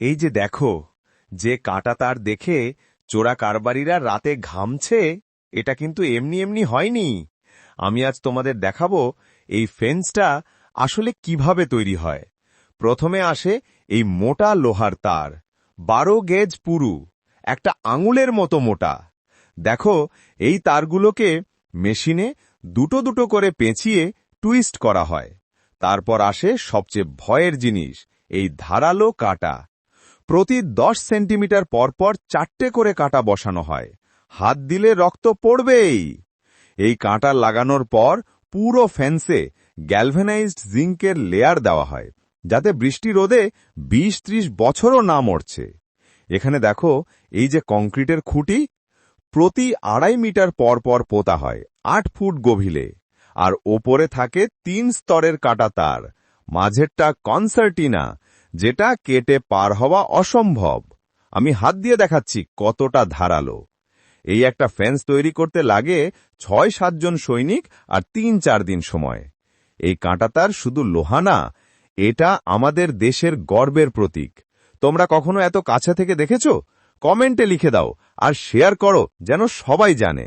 এই যে দেখো, যে কাঁটা তার দেখে চোরা কারবারিরা রাতে ঘামছে, এটা কিন্তু এমনি এমনি হয়নি। আমি আজ তোমাদের দেখাবো এই ফেন্সটা আসলে কীভাবে তৈরি হয়। প্রথমে আসে এই মোটা লোহার তার, বারো গেজ পুরু, একটা আঙুলের মতো মোটা। দেখো, এই তারগুলোকে মেশিনে দুটো দুটো করে পেঁচিয়ে টুইস্ট করা হয়। তারপর আসে সবচেয়ে ভয়ের জিনিস, এই ধারালো কাটা। প্রতি দশ সেন্টিমিটার পরপর চারটে করে কাঁটা বসানো হয়। হাত দিলে রক্ত পড়বেই। এই কাঁটা লাগানোর পর পুরো ফেন্সে গ্যালভেনাইজড জিঙ্কের লেয়ার দেওয়া হয়, যাতে বৃষ্টি রোদে বিশ ত্রিশ বছরও না মরছে। এখানে দেখো, এই যে কংক্রিটের খুঁটি, প্রতি আড়াই মিটার পর পর পোতা হয়, আট ফুট গভীরে। আর ওপরে থাকে তিন স্তরের কাটা তার, মাঝেরটা কনসার্টিনা যেটা কেটে পার হওয়া অসম্ভব। আমি হাত দিয়ে দেখাচ্ছি কতটা ধারালো। এই একটা ফেন্স তৈরি করতে লাগে ছয় সাতজন সৈনিক আর তিন, চার দিন সময়। এই কাঁটাতার শুধু লোহা না, এটা আমাদের দেশের গর্বের প্রতীক। তোমরা কখনো এত কাছে থেকে দেখেছ? কমেন্টে লিখে দাও আর শেয়ার করো যেন সবাই জানে।